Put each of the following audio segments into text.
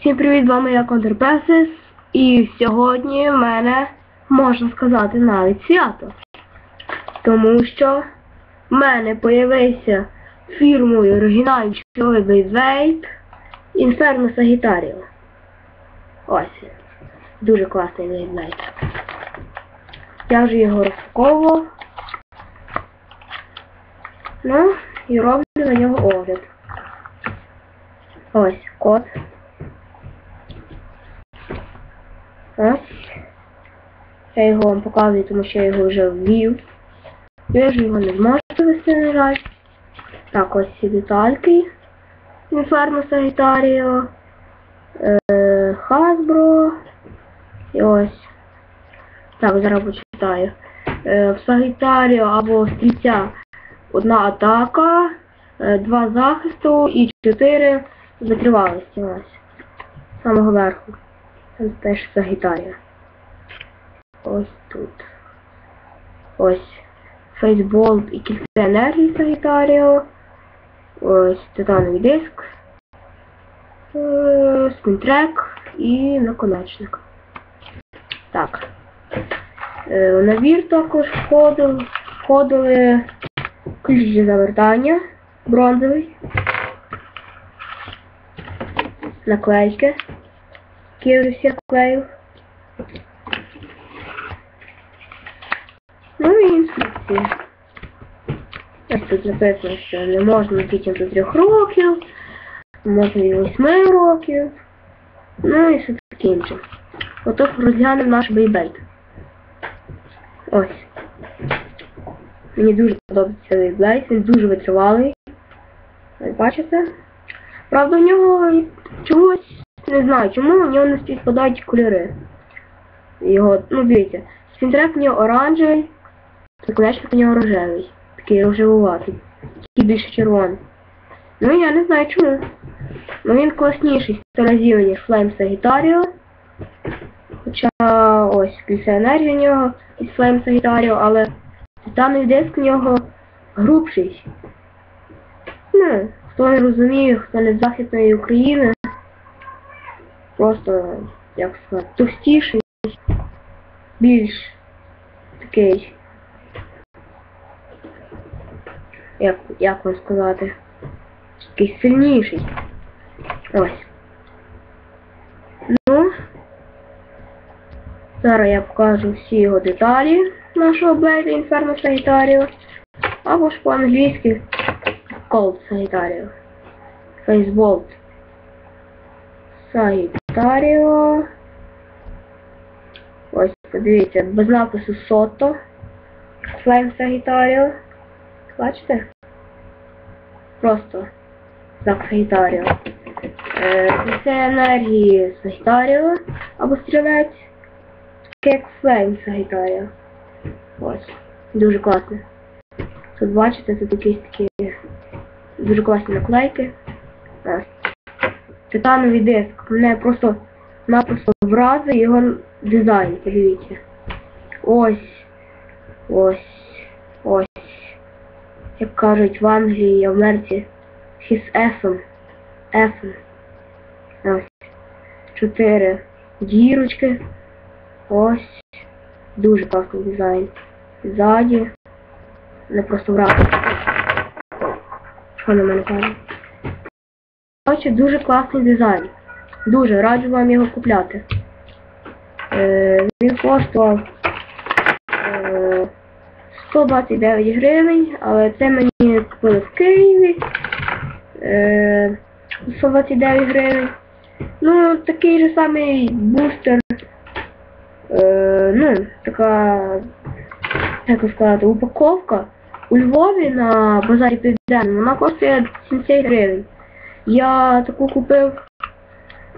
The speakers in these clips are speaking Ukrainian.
Всім привіт, з вами я Контрпесис, і сьогодні в мене, можна сказати, навіть свято. Тому що в мене появився фірмою оригінальний чоловік Бейзвейт Інферно Сагітаріо. Ось. Дуже класний Бейзвейт. Я вже його розпаковував. Ну, і роблю на нього огляд. Ось код. Ось. Я його вам показую, тому що я його вже ввів. Ви ж його не зможете вести, на жаль. Так, ось ці детальки. Інферно Сагітаріо. Е, Hasbro. І ось. Так, зараз почитаю. Е, в Сагітаріо або стрільця одна атака, е, два захисту і чотири закривалися. Ось. З самого верху. Теж Сагітаріо. Ось тут. Ось. Фейсболт і кільце енергії Сагітаріо. Ось титановий диск. Е, Скінтрек і наконечник. Так. Е, В набір також входили ключ завертання бронзовий. Наклейки. Я вже всі клеїв. Ну і інструкції. Ось тут написано, що не можна дітям до 3 років, можна і 8 років. Ну і все таке інше. Отож розглянемо наш бейбейт. Ось. Мені дуже подобається цей він дуже витривалий. Ось бачите? Правда, в нього чогось не знаю, чому в нього не співпадають кольори. Його, ну дивіться, спінтрек в нього оранжевий, наконечник у нього рожевий. Такий рожевуватий. Такий більше червоний. Ну я не знаю чому. Ну він класніший 100 разів, ніж Flame Sagittario. Хоча ось кільце енергії у нього із Flame Sagittario, але титановий диск у нього грубший. Ну, хто не розуміє, хто не з Західної України, просто, як сказати, товстіший, більш такий, як, як вам сказати, такий сильніший. Ось. Ну, зараз я покажу всі його деталі нашого Блейда Inferno Sagittario, або ж по-англійськи Cold Sagittario. Facebolt Sagittario. Ось, подивіться, без напису Soto. Flame Sagittario. Бачите? Просто знак Sagittario. Е, Це енергії Sagittario або стрілець. Як Flame Sagittario. Ось. Дуже класно. Тут бачите, тут якісь такі дуже класні наклейки. Титановий диск. Мене просто напросто вразив його дизайн, подивіться. Ось. Ось. Ось. Як кажуть в Англії, в Америці. His Essen. Essen. Ось. Чотири дірочки. Ось. Дуже класний дизайн. Ззаді. Не просто вразив. Що на мене каже? Коротше, дуже класний дизайн. Дуже раджу вам його купляти. Е, він коштував е, 129 гривень, але це мені купили в Києві. Е, 129 гривень. Ну, такий же самий бустер. Е, ну, така, як сказати, упаковка. У Львові на базарі Південному вона коштує 70 гривень. Я таку купив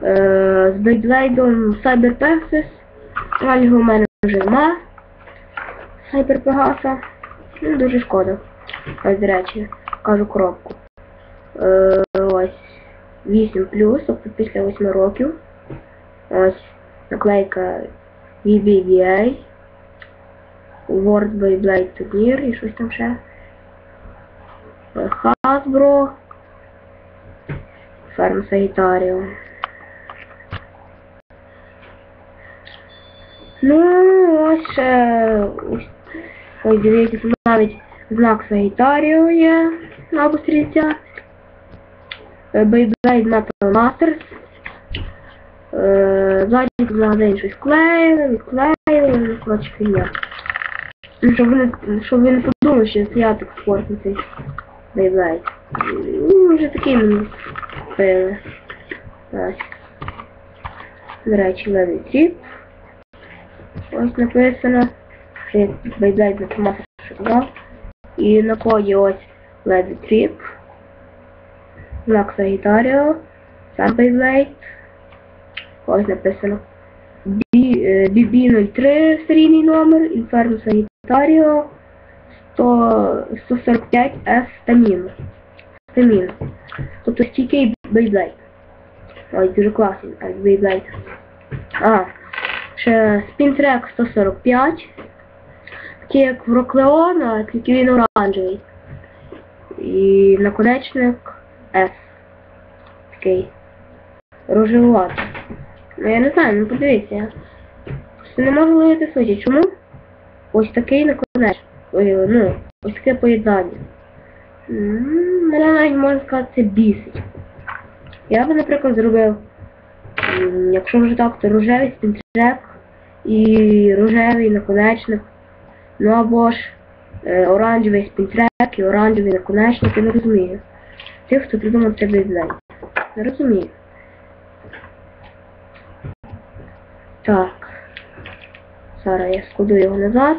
е, з Бейблейдом Cyber Pegasus. Жаль, його в мене вже нема. Cyber Pegasus. Ну, дуже шкода. Ось, до речі, кажу коробку. Е, ось 8 тобто після 8 років. Ось наклейка VBVA. World Beyblade турнір і щось там ще. Hasbro. Ферм Сагітаріо. Ну, ось е, ось ой, дивіться, навіть знак Сагітаріо є на обстрільця. Е, Бейблейд Metal Masters. Е, ззаді взагалі щось клеїли, відклеїли, ну, коротше фігня. Ну, щоб ви не, щоб він не подумали, що я так спортивний цей Бейблейд. Ну, вже такий мені купили. Ось. До речі, левий тріп. Ось написано. Beyblade на томатах шукав. І на коді ось Led Trip. Знак Sagittario. Сам Beyblade. Ось написано B- е, BB03 серійний номер, Inferno Sagittario 145S Stamina. Stamina. Тобто стійкий Beyblade. Ой, дуже класний Beyblade. А, ще Spintrack 145. Такий як в Роклеона, тільки він оранжевий. І наконечник S. Такий. Рожевуватий. Ну я не знаю, ну подивіться. Просто не можу ловити суті. Чому? Ось такий наконечник. Ну, ось таке поєднання. Мене навіть можна сказати, це бісить. Я би, наприклад, зробив, якщо вже так, то рожевий спінтрек і рожевий наконечник. Ну або ж е, оранжевий спінтрек і оранжевий наконечник, я не розумію. Тих, хто придумав це дизайн. Не розумію. Так. Зараз я складу його назад.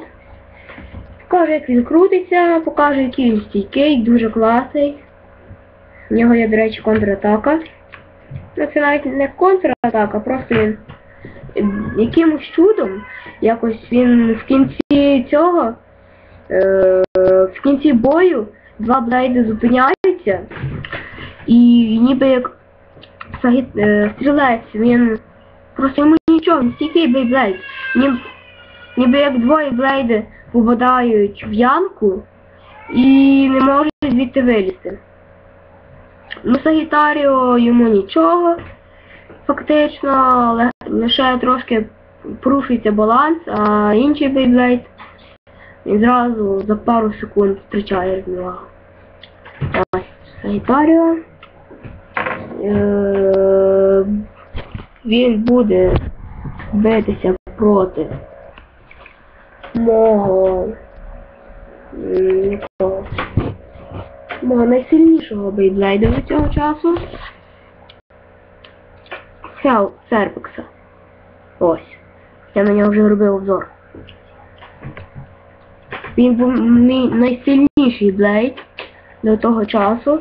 Покажу, як він крутиться, покажу, який він стійкий, дуже класний. В нього є, до речі, контратака. Ну це навіть не контратака, просто він якимось чудом, якось він в кінці цього, е, в кінці бою два блейди зупиняються, і ніби як е, стрілець, він просто йому нічого, він стійкий бейблейд. Ніби, ніби як двоє блейди попадають в ямку і не можуть звідти вилізти. Ну, Сагітаріо йому нічого, фактично, але лише трошки порушується баланс, а інший бейблейд він зразу за пару секунд втрачає рівновагу. Ось Сагітаріо. Він буде битися проти мого мого найсильнішого бейблейда від цього часу. Хел Серпекса. Ось. Я на нього вже робив обзор. Він був мій найсильніший блейд до того часу,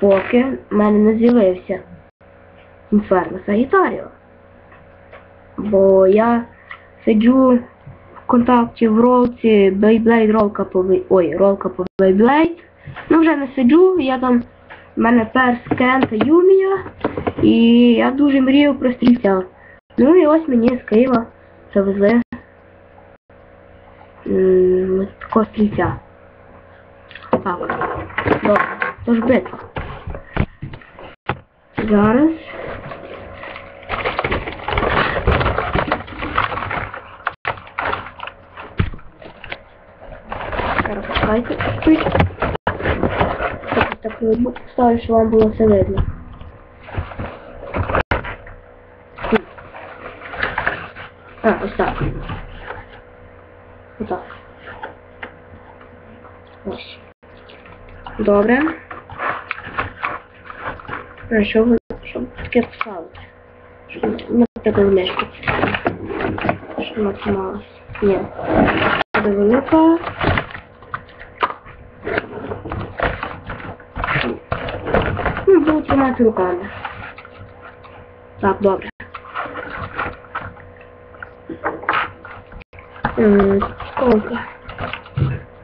поки в мене не з'явився Інферно Сагітаріо. Бо я сиджу в контакті в ролці Beyblade ролка по ой, ролка по Beyblade. Ну вже не сиджу, я там в мене перс Кен та Юмія, і я дуже мрію про стрільця. Ну і ось мені з Києва завезли такого стрільця. Так, добре, тож битва. Зараз. Чекайте чуть. Так, так ноутбук поставлю, щоб вам було все видно. А, ось так. Ось так. Ось. Добре. А що ви, що ви таке поставити? Щоб, наприклад, мишку. Щоб вона трималась. Ні. Велика. Ну, буду тримати руками. Так, добре. М, Сколько?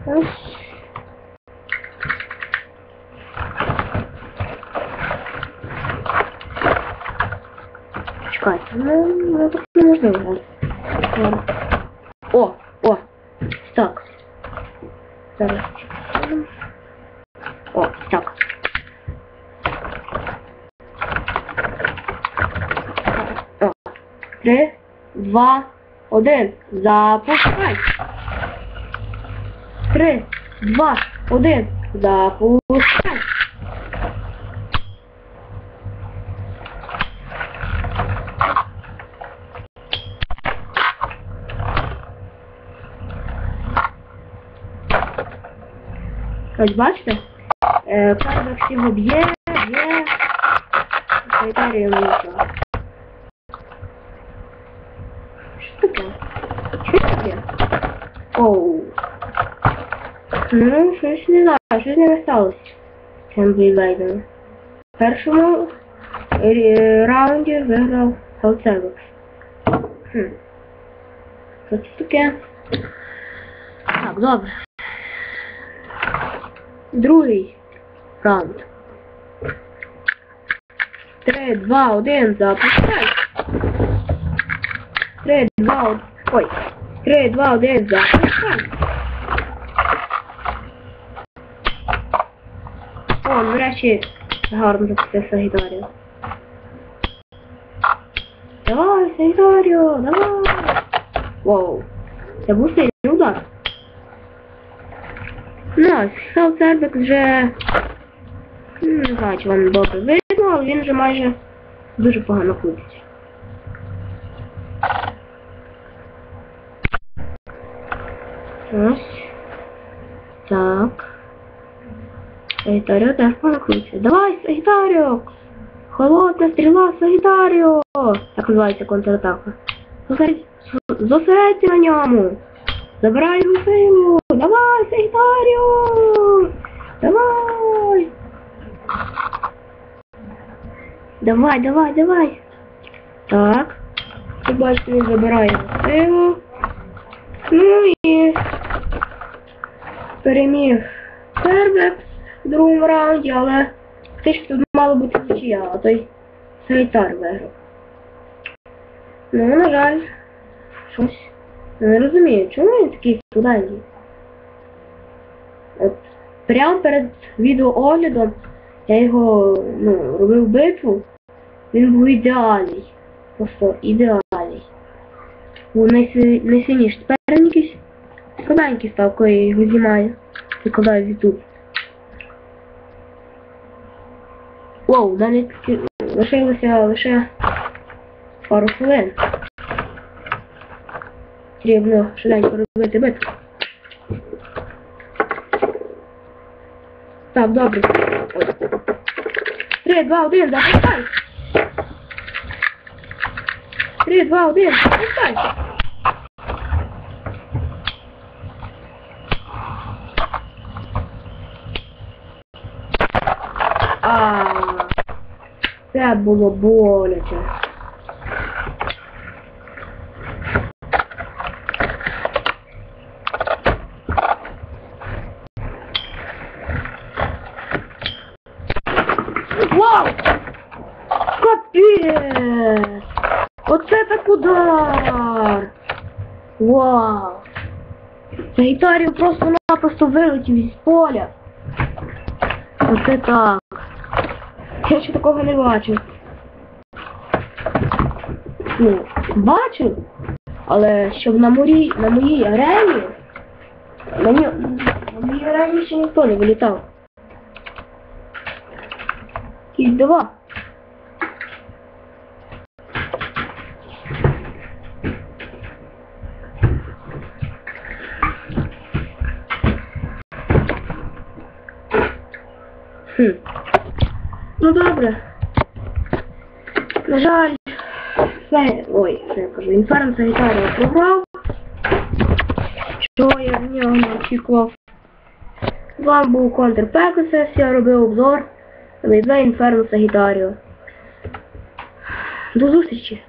Ось. Чекайте, ну, ну так неможливо. Ладно. О, о, так. Зараз. Три, два, один, запускай. Три, два, один, запускай. Ось бачите? Е, Карбекс його б'є, б'є. Швейцарія йому Ну, щось не знаю, щось не сталося. з Цим Бейблейдом. В першому е, раунді виграв Халцевекс. Хм. Що це таке? Так, добре. Другий раунд. Три, два, один, запускай. Три, два, один. Ой. Три, два, один, запускай. О, нарешті гарно запустив Сагітарію. Давай, Сагітаріо, давай. Воу. Це був сильний удар. Ну, Сал Сербик вже... Не знаю, чи вам добре видно, але він вже майже дуже погано крутиться. Ось. Так. Сагітаріо теж погано крутиться. Давай, Сагітаріо! Холодна стріла Сагітаріо! Так називається контратака. Зосередь- Зосередься на ньому! Забирай його силу! Давай, Сагітаріо! Давай! Давай, давай, давай! Так. Ти бачите, він забирає силу. Ну і переміг Сербекс в другому раунді, але фактично тут мало бути нічия, а той Сагітар виграв. Ну, на жаль, щось. Не розумію, чому він такий студентів? От прямо перед відеооглядом я його ну, робив битву, він був ідеальний. Просто ідеальний. Був найси- найсильніший. Тепер він якийсь слабенький став, коли я його знімаю. Викладаю в YouTube. Воу, в мене тільки лишилося лише пару хвилин. Потрібно швиденько робити битву. Так, добре. Ой. Три, два, один, запускай! Три, два, один, запускай! Це було боляче. Вау! Капець! Оце так удар! Вау! Гітарів просто-напросто вилетів із поля. Оце так. Я ще такого не бачив. Ну, бачив, але щоб на моїй, на моїй арені, на, ньо- на моїй арені ще ніхто не вилітав. Їх два. Хм. Ну добре. На жаль, все, ой, все я кажу, інферно санітарія програв. Що я в нього очікував. З вами був Контр Пекасес, я робив обзор на Інферно Сагітаріо. До зустрічі!